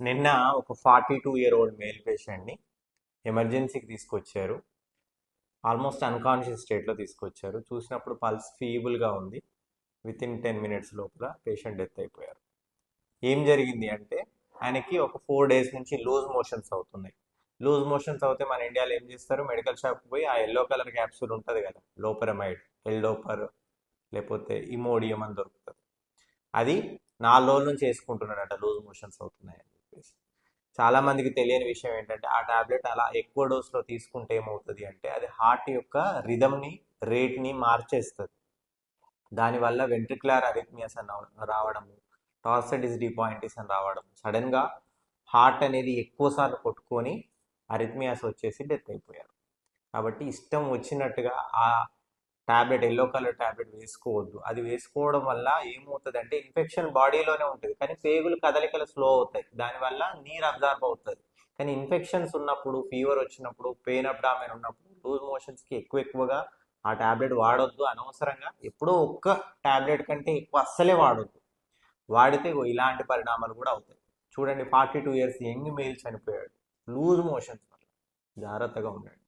నిన్న ఒక forty two year old male పేషెంట్ని ఎమర్జెన్సీకి తీసుకొచ్చారు. ఆల్మోస్ట్ అన్కాన్షియస్ స్టేట్లో తీసుకొచ్చారు. చూసినప్పుడు పల్స్ ఫీబుల్గా ఉంది. విత్ ఇన్ టెన్ మినిట్స్ లోపల పేషెంట్ డెత్ అయిపోయారు. ఏం జరిగింది అంటే ఆయనకి ఒక ఫోర్ డేస్ నుంచి లూజ్ మోషన్స్ అవుతున్నాయి. లూజ్ మోషన్స్ అవుతే మన ఇండియాలో ఏం చేస్తారు? మెడికల్ షాప్కి పోయి ఆ ఎల్లో కలర్ క్యాప్సూల్ ఉంటుంది కదా లోపరమైడ్ ఎల్డోపర్ లేకపోతే ఇమోడియం అని దొరుకుతుంది. అది నాలుగు రోజుల నుంచి వేసుకుంటున్నాడట లూజ్ మోషన్స్ అవుతున్నాయి చాలామందికి చాలా మందికి తెలియని విషయం ఏంటంటే ఆ టాబ్లెట్ అలా ఎక్కువ డోస్లో తీసుకుంటే ఏమవుతుంది అంటే అది హార్ట్ యొక్క రిధమ్ని రేట్ని మార్చేస్తుంది. దానివల్ల వెంట్రిక్యులర్ అరిథ్మియాస్ అని రావడము టార్సెడిస్ డిపాయింటిస్ అని రావడం సడన్గా హార్ట్ అనేది ఎక్కువసార్లు కొట్టుకొని అరిథ్మియాస్ వచ్చేసి డెత్ అయిపోయారు. కాబట్టి ఇష్టం వచ్చినట్టుగా ఆ టాబ్లెట్ ఎల్లో కలర్ టాబ్లెట్ వేసుకోవద్దు. అది వేసుకోవడం వల్ల ఏమవుతుంది అంటే ఇన్ఫెక్షన్ బాడీలోనే ఉంటుంది. కానీ పేగులు కదలికలు స్లో అవుతాయి. దానివల్ల నీరు అబ్జార్బ్ అవుతుంది. కానీ ఇన్ఫెక్షన్స్ ఉన్నప్పుడు ఫీవర్ వచ్చినప్పుడు పెయిన్ అబ్డామెన్ ఉన్నప్పుడు లూజ్ మోషన్స్కి ఎక్కువ ఎక్కువగా ఆ టాబ్లెట్ వాడొద్దు. అనవసరంగా ఎప్పుడో ఒక్క టాబ్లెట్ కంటే ఎక్కువ అస్సలే వాడొద్దు. వాడితే ఇలాంటి పరిణామాలు కూడా అవుతాయి. చూడండి forty two years young male చనిపోయాడు. లూజ్ మోషన్స్ వల్ల. జాగ్రత్తగా ఉండండి.